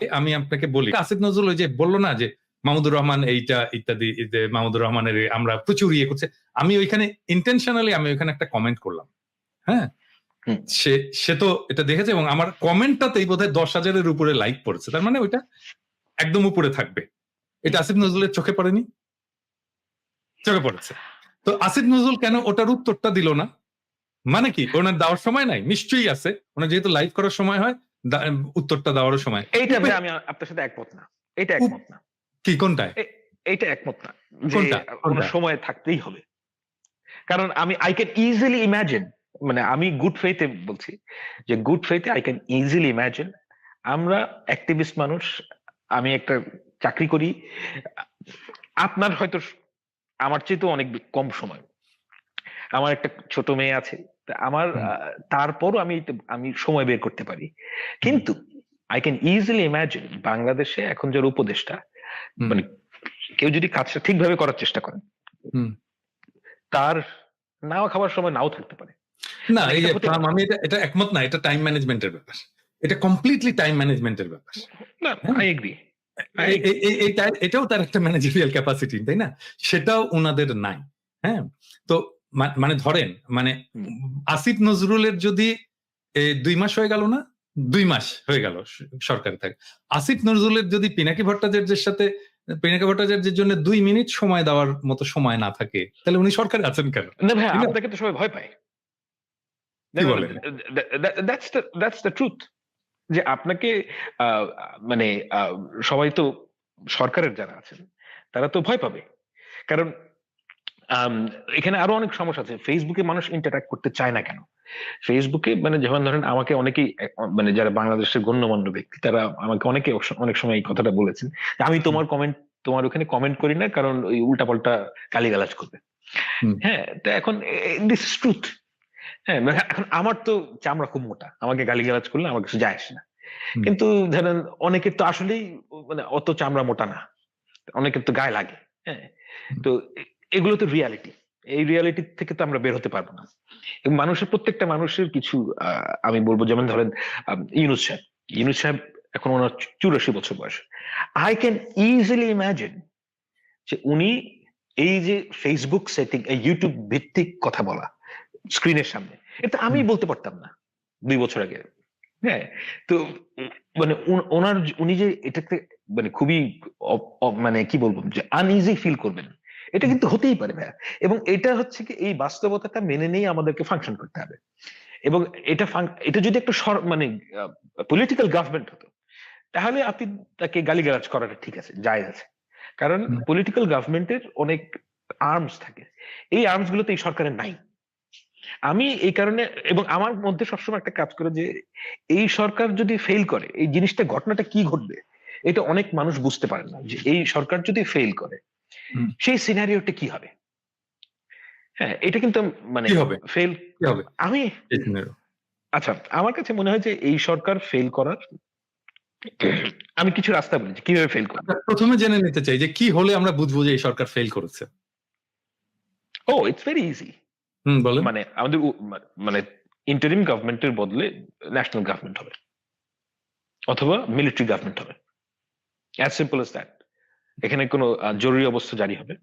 আমি আপনাকে বলি আসিফ নজরুল ওই যে বলল না যে মাহমুদুর রহমান এইটা ইত্যাদি মাহমুদুর রহমানের আমরা প্রচুর ইয়ে করছে। আমি ওইখানে ইন্টেনশনালি আমি ওইখানে একটা কমেন্ট করলাম। হ্যাঁ? সে সে তো এটা দেখেছে এবং আমার কমেন্টটাতেই বোধহয় দশ হাজারের উপরে লাইক পড়েছে। তার মানে ওইটা একদম উপরে থাকবে। এটা আসিফ নজরুলের চোখে পড়েনি? চোখে পড়েছে। তো আসিফ নজরুল কেন ওটার উত্তরটা দিল না? মানে কি ওনার দেওয়ার সময় নাই? নিশ্চয়ই আছে। ওনার যেহেতু লাইভ করার সময় হয় উত্তরটা দেওয়ারও সময়। এইটা আমি আপনার সাথে একমত না। এটা একমত না। কি কোনটায়? এইটা একমত না। কোনটা? কোনো সময় থাকতেই হবে। কারণ আমি আই ক্যান ইজিলি ইমাজিন মানে আমি গুড ফেইথে বলছি যে গুড ফেইথে আই ক্যান ইজিলি ইমাজিন আমরা অ্যাক্টিভিস্ট মানুষ আমি একটা চাকরি করি আপনার হয়তো আমার চেয়ে তো অনেক কম সময়। আমার একটা ছোট মেয়ে আছে আমার তারপরও আমি আমি সময় বের করতে পারি। কিন্তু আই ক্যান ইজিলি ইমাজিন বাংলাদেশে এখন যার উপদেশটা মানে কেউ যদি কাজটা ঠিকভাবে করার চেষ্টা করেন হুম। তার নাও খাবার সময় নাও থাকতে পারে। না এই যে আমি এটা এটা একমত না এটা টাইম ম্যানেজমেন্টের ব্যাপার। এটা কমপ্লিটলি টাইম ম্যানেজমেন্টের ব্যাপার। না হ্যাঁ। আই এগ্রি এ- এ- এ- এটা- এটাও তার একটা ম্যানেজারিয়াল ক্যাপাসিটি তাই না? সেটাও ওনাদের নাই। হ্যাঁ? তো মানে ধরেন মানে আসিফ নজরুলের যদি দুই মাস হয়ে গেল না? দুই মাস হয়ে গেল সরকারে থাকে। আসিফ নজরুলের যদি পিনাকি ভট্টাচার্যের সাথে পিনাকি ভট্টাচার্যের জন্য দুই মিনিট সময় দেওয়ার মতো সময় না থাকে তাহলে উনি সরকারে আছেন কেন? না ভাই আপনাকে তো সবাই ভয় পায়। বলেন? That's the that's the truth যে আপনাকে মানে সবাই তো সরকারের যারা আছেন তারা তো ভয় পাবে। কারণ এখানে আরও অনেক সমস্যা আছে। ফেসবুকে মানুষ ইন্টারঅ্যাক্ট করতে চায় না কেন? ফেসবুকে মানে যেমন ধরেন আমাকে অনেকেই মানে যারা বাংলাদেশের গণ্যমান্য ব্যক্তি তারা আমাকে অনেকে অনেক সময় এই কথাটা বলেছেন আমি তোমার কমেন্ট তোমার ওখানে কমেন্ট করি না কারণ ওই উল্টাপাল্টা গালিগালাজ করবে। হ্যাঁ তো এখন দিস ইজ ট্রুথ হ্যাঁ মানে এখন আমার তো চামড়া খুব মোটা। আমাকে গালিগালাজ করলে আমার কিছু যায় আসে না। কিন্তু ধরেন অনেকের তো আসলেই মানে অত চামড়া মোটা না। অনেকের তো গায়ে লাগে। হ্যাঁ তো এগুলো তো রিয়ালিটি এই রিয়ালিটি থেকে তো আমরা বের হতে পারব না। এবং মানুষের প্রত্যেকটা মানুষের কিছু আহ, আমি বলব যেমন ধরেন ইউনুস সাহেব। ইউনুস সাহেব এখন ওনার চুরাশি বছর বয়স। আই ক্যান ইজিলি ইমাজিন যে উনি এই যে ফেসবুক সেটিং ইউটিউব ভিত্তিক কথা বলা স্ক্রিনের সামনে এটা আমি বলতে পারতাম না দুই বছর আগে। হ্যাঁ তো মানে ওনার উনি যে এটাতে মানে খুবই মানে কি বলব যে আনইজি ফিল করবেন। এটা কিন্তু হতেই পারে ভাইয়া। এবং এটা হচ্ছে কি এই বাস্তবতাটা মেনে নিয়ে আমাদেরকে ফাংশন করতে হবে। এবং এটা এটা যদি একটা মানে পলিটিক্যাল গভর্নমেন্ট হতো তাহলে আপনি তাকে গালিগালাজ করাটা ঠিক আছে জায়েজ আছে। কারণ পলিটিক্যাল গভর্নমেন্টের অনেক আর্মস থাকে। এই আর্মসগুলো তো এই সরকারের নাই। আমি এই কারণে এবং আমার মধ্যে সবসময় একটা কাজ করে যে এই সরকার যদি ফেল করে এই জিনিসটা ঘটনাটা কি ঘটবে এটা অনেক মানুষ বুঝতে পারে না যে এই সরকার যদি ফেল করে। সেই সিনারিওটা কি হবে? হ্যাঁ এটা কিন্তু মানে ফেল হবে? আমি আচ্ছা আমার কাছে মনে হয় যে এই সরকার ফেল করার আমি কিছু রাস্তা বলেছি কীভাবে ফেল করবে? প্রথমে জেনে নিতে চাই যে কি হলে আমরা বুঝব যে এই সরকার ফেল করেছে। Oh it's very easy hmm বলেন। মানে আমাদের মানে ইন্টারিম গভর্নমেন্টের বদলে ন্যাশনাল গভর্নমেন্ট হবে অথবা মিলিটারি গভর্নমেন্ট হবে অ্যাজ সিম্পল এস দ্যাট এখানে কোনো জরুরি অবস্থা জারি হবে।